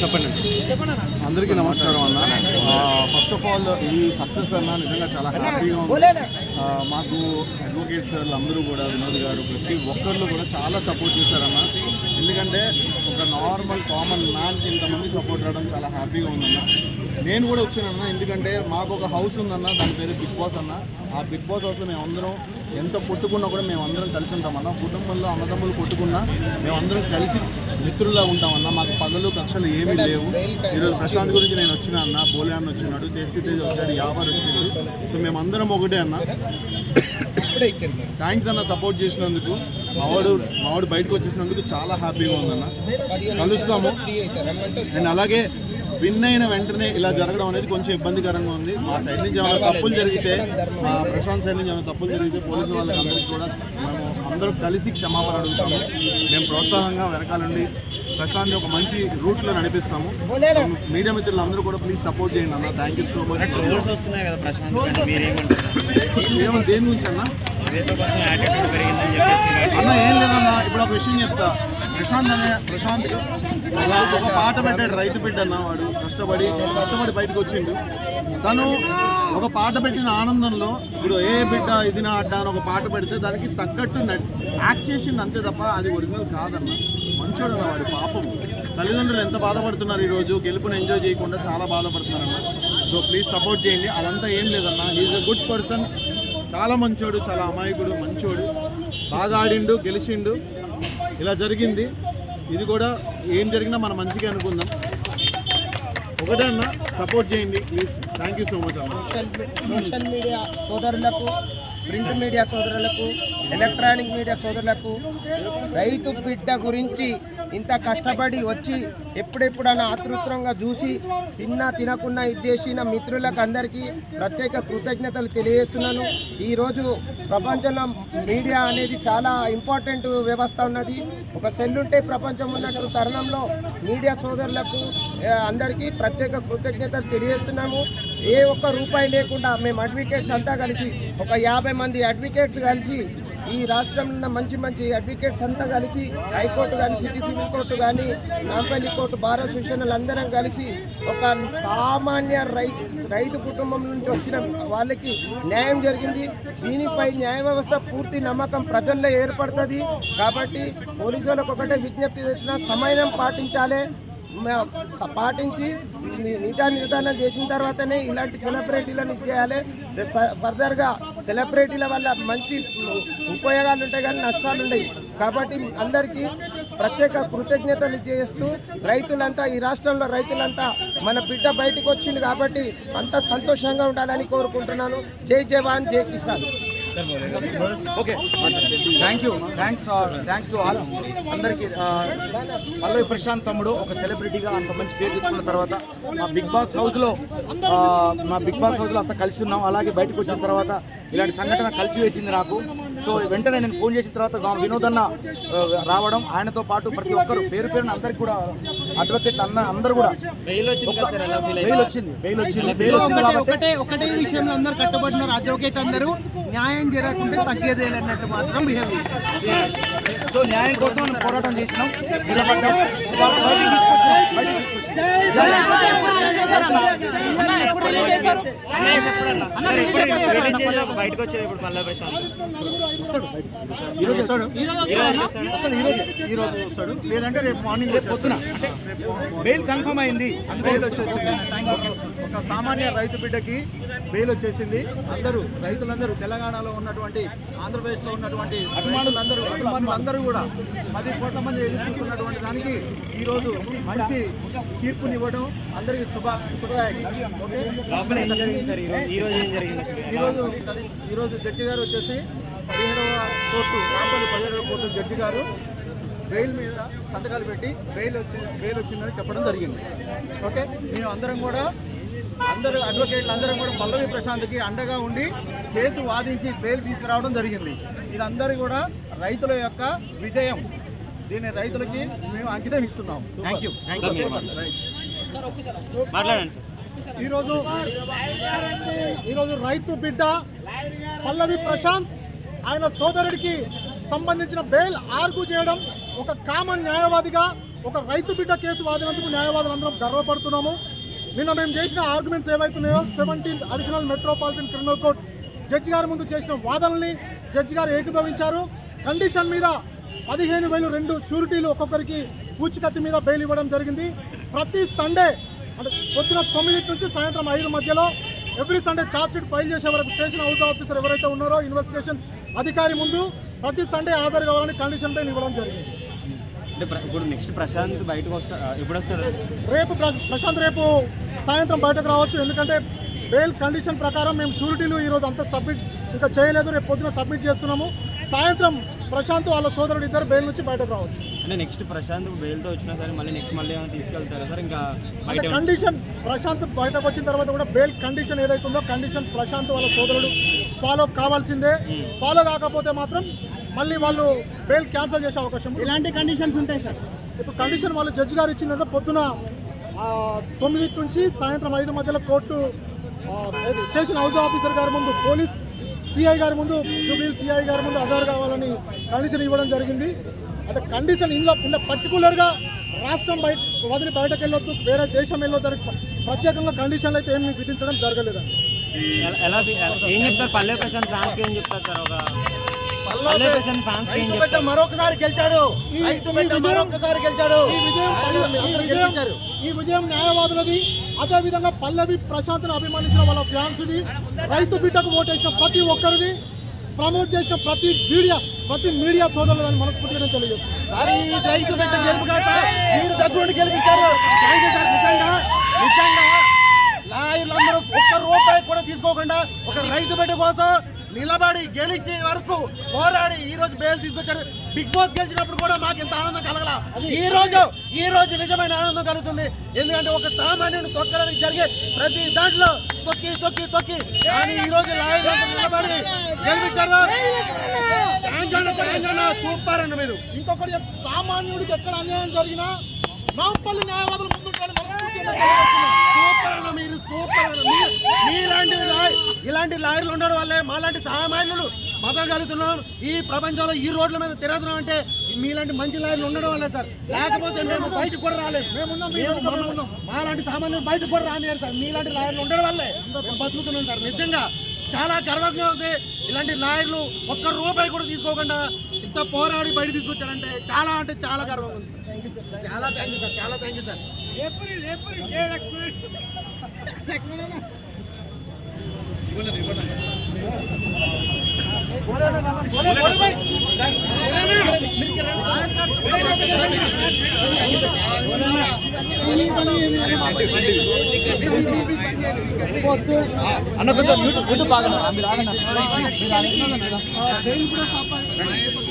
చెప్పండి. అందరికీ నమస్కారం అన్న. ఫస్ట్ ఆఫ్ ఆల్ ఈ సక్సెస్ అన్న నిజంగా చాలా హ్యాపీగా ఉంది. మాకు అడ్వకేట్ సార్లు అందరూ కూడా వినోద్ గారు ప్రతి ఒక్కళ్ళు కూడా చాలా సపోర్ట్ చేశారన్న. ఎందుకంటే ఒక నార్మల్ కామన్ మ్యాన్కి ఇంతమంది సపోర్ట్ రావడం చాలా హ్యాపీగా ఉందన్న. నేను కూడా వచ్చానన్న ఎందుకంటే మాకు ఒక హౌస్ ఉందన్న దాని పేరు బిగ్ బాస్ అన్న. ఆ బిగ్ బాస్ హౌస్లో మేము అందరం ఎంత కొట్టుకున్నా కూడా మేము అందరం కలిసి ఉంటామన్న. కుటుంబంలో అన్నదమ్ములు కొట్టుకున్నా మేము అందరం కలిసి మిత్రుల్లా ఉంటామన్న. మాకు పగలు కక్షలు ఏమీ లేవు. ఈరోజు ప్రశాంత్ గురించి నేను వచ్చిన అన్న బోలే అన్న వచ్చినాడు తేస్తి తేజ్ వచ్చాడు యావర్ వచ్చింది సో మేమందరం ఒకటే అన్న. థ్యాంక్స్ అన్న సపోర్ట్ చేసినందుకు. మావాడు మావాడు బయటకు వచ్చేసినందుకు చాలా హ్యాపీగా ఉందన్న. కలుస్తాము. అండ్ అలాగే విన్ అయిన వెంటనే ఇలా జరగడం అనేది కొంచెం ఇబ్బందికరంగా ఉంది. మా సైడ్ నుంచి ఏమైనా తప్పులు జరిగితే మా ప్రశాంత్ సైడ్ నుంచి ఏమైనా తప్పులు జరిగితే పోలీసు వాళ్ళకి అందరికీ కూడా మేము అందరూ కలిసి క్షమాపణ అడుగుతాము. మేము ప్రోత్సాహంగా వెనకాలండి ప్రశాంత్ ఒక మంచి రూట్లో నడిపిస్తాము. మీడియా మిత్రులు అందరూ కూడా ప్లీజ్ సపోర్ట్ చేయండి అన్న. థ్యాంక్ యూ సో మచ్ ఏమో దేని గురించి అన్న? అన్న ఏం లేదన్న ఇప్పుడు ఒక విషయం చెప్తా. ప్రశాంత్ అనే ప్రశాంత్ అలా ఒక పాట పెట్టాడు రైతు బిడ్డ అన్న వాడు. కష్టపడి కష్టపడి బయటకు వచ్చిండు. తను ఒక పాట పెట్టిన ఆనందంలో ఇప్పుడు ఏ బిడ్డ ఇది నా అడ్డ అని ఒక పాట పెడితే దానికి తగ్గట్టు యాక్ట్ చేసింది అంతే తప్ప అది ఒరిజినల్ కాదన్న. మంచోడు అన్న వాడి పాపం. తల్లిదండ్రులు ఎంత బాధపడుతున్నారు ఈరోజు? గెలుపుని ఎంజాయ్ చేయకుండా చాలా బాధపడుతున్నారన్న. సో ప్లీజ్ సపోర్ట్ చేయండి. అదంతా ఏం లేదన్న. ఈజ్ అ గుడ్ పర్సన్ చాలా మంచోడు చాలా అమాయకుడు మంచోడు. బాగా ఆడిండు గెలిచిండు. ఇలా జరిగింది. ఇది కూడా ఏం జరిగినా మనం మంచిగా అనుకుందాం. ఒకటే అన్న సపోర్ట్ చేయండి please thank you so much అన్న సోషల్ సోషల్ మీడియా సోదరులకు ప్రింట్ మీడియా సోదరులకు ఎలక్ట్రానిక్ మీడియా సోదరులకు రైతు బిడ్డ గురించి ఇంత కష్టపడి వచ్చి ఎప్పుడెప్పుడన్నా ఆతృత్వంగా చూసి తిన్నా తినకున్నా ఇది చేసిన మిత్రులకు అందరికీ ప్రత్యేక కృతజ్ఞతలు తెలియజేస్తున్నాను. ఈరోజు ప్రపంచంలో మీడియా అనేది చాలా ఇంపార్టెంట్ వ్యవస్థ ఉన్నది. ఒక సెల్ ఉంటే ప్రపంచం ఉన్నట్టు తరుణంలో మీడియా సోదరులకు అందరికీ ప్రత్యేక కృతజ్ఞతలు తెలియజేస్తున్నాము. ఏ ఒక్క రూపాయి లేకుండా మేము అడ్వకేట్స్ అంతా కలిసి ఒక యాభై మంది అడ్వకేట్స్ కలిసి ఈ రాష్ట్రంలో మంచి మంచి అడ్వకేట్స్ అంతా కలిసి హైకోర్టు కానీ సిటీ సివిల్ కోర్టు కానీ నాంపల్లి కోర్టు బార్ అసోసియేషన్లు అందరం కలిసి ఒక సామాన్య రై రైతు కుటుంబం నుంచి వచ్చిన వాళ్ళకి న్యాయం జరిగింది. దీనిపై న్యాయ వ్యవస్థ పూర్తి నమ్మకం ప్రజల్లో ఏర్పడుతుంది. కాబట్టి పోలీసు వాళ్ళకు ఒకటే విజ్ఞప్తి చేసిన సమయం పాటించాలి. పాటించి ని- నిజా నిర్ధారణ చేసిన తర్వాతనే ఇలాంటి సెలబ్రిటీలను చేయాలి. ఫ- ఫర్దర్గా సెలబ్రిటీల వల్ల మంచి ఉపయోగాలు ఉంటాయి కానీ నష్టాలు ఉన్నాయి కాబట్టి అందరికీ ప్రత్యేక కృతజ్ఞతలు చేస్తూ రైతులంతా ఈ రాష్ట్రంలో రైతులంతా మన బిడ్డ బయటకు వచ్చింది కాబట్టి అంత సంతోషంగా ఉండాలని కోరుకుంటున్నాను. జై జవాన్ జై Kisan. Okay thank you thanks thanks to all అందరికీ uh, పల్లవి ప్రశాంత్ తమ్ముడు ఒక సెలబ్రిటీగా అంత మంచి పేరు తెచ్చుకున్న తర్వాత మా బిగ్ బాస్ హౌస్లో uh, మా బిగ్ బాస్ హౌస్లో అంతా కలిసి ఉన్నాం. అలాగే బయటకు వచ్చిన తర్వాత ఇలాంటి సంఘటన కలిసి వేసింది నాకు. సో వెంటనే నేను ఫోన్ చేసిన తర్వాత వినోద్ అన్న రావడం ఆయనతో పాటు ప్రతి ఒక్కరు పేరు పేరున అందరికి కూడా అడ్వకేట్ అన్న అందరూ కూడా బెయిల్ వచ్చింది బెయిల్ వచ్చింది బెయిల్ వచ్చింది ఒకటే ఒకటే విషయంలో అందరూ కట్టుబడినారు అడ్వకేట్ అందరూ న్యాయం జరగకుంటే తగ్గేదే అన్నట్టు మాత్రం బిహేవ్ సో న్యాయం కోసం మనం పోరాటం చేసినాం బయటికి వచ్చేది ఇప్పుడు పల్లె ప్రశాంత్ ఈ రోజు వస్తాడు. వస్తాడు, ఈ రోజు. ఈ రోజు వస్తాడు. లేదంటే రేపు మార్నింగ్ పొద్దున బెయిల్ కన్ఫర్మ్ అయింది బెయిల్ వచ్చేసింది ఒక సామాన్య రైతు బిడ్డకి బెయిల్ వచ్చేసింది అందరూ రైతులందరూ తెలంగాణలో ఉన్నటువంటి ఆంధ్రప్రదేశ్లో ఉన్నటువంటి అభిమానులందరూ అభిమానులందరూ కూడా పది కోట్ల మంది ఎదురు చూస్తున్నటువంటి దానికి ఈరోజు మంచి తీర్పునివ్వడం అందరికీ శుభ శుభదాయకం ఓకే ఈరోజు? ఈరోజు ఈరోజు జడ్జి గారు వచ్చేసి పదిహేడవ కోర్టు రాంపల్లి పదిహేడవ కోర్టు జడ్జి గారు బెయిల్ మీద సంతకాలు పెట్టి బెయిల్ వచ్చి బెయిల్ వచ్చిందని చెప్పడం జరిగింది. ఓకే? మేము అందరం కూడా అందరూ అడ్వకేట్లు అందరం కూడా పల్లవి ప్రశాంత్కి అండగా ఉండి కేసు వాదించి బెయిల్ తీసుకురావడం జరిగింది. ఇదందరూ కూడా రైతుల యొక్క విజయం. దీన్ని రైతులకి మేము అంకితం ఇస్తున్నాం. ఈరోజు ఈరోజు రైతు బిడ్డ పల్లవి ప్రశాంత్ ఆయన సోదరుడికి సంబంధించిన బెయిల్ ఆర్గు చేయడం ఒక కామన్ న్యాయవాదిగా ఒక రైతు బిడ్డ కేసు వాదినందుకు న్యాయవాదులు అందరం గర్వపడుతున్నాము. నిన్న మేము చేసిన ఆర్గ్యుమెంట్స్ ఏవైతున్నాయో seventeenth additional metropolitan criminal court judge గారి ముందు చేసిన వాదనల్ని జడ్జి గారు ఏకీభవించారు. కండిషన్ మీద పదిహేను వేలు రెండు షూరిటీలు ఒక్కొక్కరికి పూచికత్తి మీద బెయిల్ ఇవ్వడం జరిగింది. ప్రతి సండే అంటే పొద్దున తొమ్మిది నుంచి సాయంత్రం ఐదు మధ్యలో every Sunday charge sheet file చేసే వరకు స్టేషన్ హౌస్ ఆఫీసర్ ఎవరైతే ఉన్నారో ఇన్వెస్టిగేషన్ అధికారి ముందు ప్రతి సండే హాజరు కావాలని కండిషన్ పైన ఇవ్వడం జరిగింది. అంటే ఇప్పుడు నెక్స్ట్ ప్రశాంత్ బయటకు వస్తా ఎప్పుడు వస్తాడు? రేపు ప్ర- ప్రశాంత్ రేపు సాయంత్రం బయటకు రావచ్చు. ఎందుకంటే బెయిల్ కండిషన్ ప్రకారం మేము షూరిటీలు ఈరోజు అంతా సబ్మిట్ ఇంకా చేయలేదు. రేపు పొద్దున సబ్మిట్ చేస్తున్నాము. సాయంత్రం ప్రశాంత్ వాళ్ళ సోదరుడు ఇద్దరు బెయిల్ నుంచి బయటకు రావచ్చు అంటే నెక్స్ట్ ప్రశాంత్ బెయిల్తో వచ్చినా సరే మళ్ళీ నెక్స్ట్ మళ్ళీ ఏమైనా తీసుకెళ్తారా సార్ ఇంకా అంటే కండిషన్ ప్రశాంత్ బయటకు వచ్చిన తర్వాత కూడా బెయిల్ కండిషన్ ఏదైతుందో కండిషన్ ప్రశాంత్ వాళ్ళ సోదరుడు ఫాలో కావాల్సిందే. ఫాలో కాకపోతే మాత్రం మళ్ళీ వాళ్ళు బెయిల్ క్యాన్సిల్ చేసే అవకాశం. ఇలాంటి కండిషన్స్ ఉంటాయి సార్ ఇప్పుడు కండిషన్ వాళ్ళు జడ్జి గారు ఇచ్చిందంటే పొద్దున ఆ, తొమ్మిది నుంచి సాయంత్రం ఐదు మధ్యలో కోర్టు స్టేషన్ హౌస్ ఆఫీసర్ గారి ముందు పోలీస్ సిఐ గారి ముందు జూబ్లీ సిఐ గారి ముందు హజారు కావాలని కండిషన్ ఇవ్వడం జరిగింది. అంటే కండిషన్ ఇందులో ఉన్న పర్టికులర్గా రాష్ట్రం బయట వదిలి బయటకు వెళ్ళొద్దు వేరే దేశం వెళ్ళొద్దు ప్రత్యేకంగా కండిషన్లు అయితే ఏమి విధించడం జరగలేదండి. ఎలా- ఏం చెప్తారు? పల్లె ప్రశాంత్ ఏం చెప్తారు సార్? ఒక బిడ్డ మరొకసారి గెలిచాడు. ఈ- రైతు బిడ్డ మరొకసారి గెలిచాడు. ఈ విజయం ఈ విజయం గెలిపించారు. ఈ విజయం న్యాయవాదులది. అదే విధంగా పల్లవి ప్రశాంత్ను అభిమానించిన వాళ్ళ ఫ్యాన్స్ది రైతు బిడ్డకు ఓటేసిన ప్రతి ఒక్కరిది. ప్రమోట్ చేసిన ప్రతి మీడియా ప్రతి మీడియా సోదరులని మనస్ఫూర్తిగా నేను తెలియజేస్తున్నాను సార్, ఈ రైతు బిడ్డ గెలుపు కాక మీరు దగ్గరుండి గెలిపించారు. థ్యాంక్ యూ సార్ నిజంగా నిజంగా లాయర్లందరూ ఒక్క రూపాయి కూడా తీసుకోకుండా ఒక రైతు బిడ్డ కోసం నిలబడి గెలిచే వరకు పోరాడి ఈ రోజు బెయిల్ తీసుకొచ్చారు. బిగ్ బాస్ గెలిచినప్పుడు కూడా మాకు ఇంత ఆనందం కలగల. ఈ రోజు ఈ రోజు నిజమైన ఆనందం కలుగుతుంది. ఎందుకంటే ఒక సామాన్యుని తొక్కడానికి జరిగే ప్రతి దాంట్లో తొక్కి తొక్కి తొక్కి. కానీ ఈ రోజు నిలబడి గెలిపించారు. తెలంగాణ సూపర్ అండి మీరు. ఇంకొకటి సామాన్యుడికి ఎక్కడ అన్యాయం జరిగినా నాంపల్లి న్యాయవాదులు ముందుంటారని మీరు సూపర్ మీలాంటి ఇలాంటి లాయర్లు ఉండడం వల్లే మాలాంటి సామాన్యులు బతకగలుగుతున్నాం ఈ ప్రపంచంలో ఈ రోడ్ల మీద తిరుగుతున్నాం అంటే మీలాంటి మంచి లాయర్లు ఉండడం వల్లే సార్. లేకపోతే మేము బయటకు కూడా రాలేదు. మాలాంటి సామాన్యులు బయటకు కూడా రానియారు సార్. మీలాంటి లాయర్లు ఉండడం వల్లే మేము బతుకుతున్నాం సార్. నిజంగా చాలా గర్వంగా ఉంది. ఇలాంటి లాయర్లు ఒక్క రూపాయి కూడా తీసుకోకుండా ఇంత పోరాడి బయట తీసుకొచ్చారంటే చాలా అంటే చాలా గర్వంగా ఉంది చాలా థ్యాంక్ యూ సార్. చాలా థ్యాంక్ యూ సార్ ఆ, బెయిల్ కూడా స్టాప్ అయ్యింది.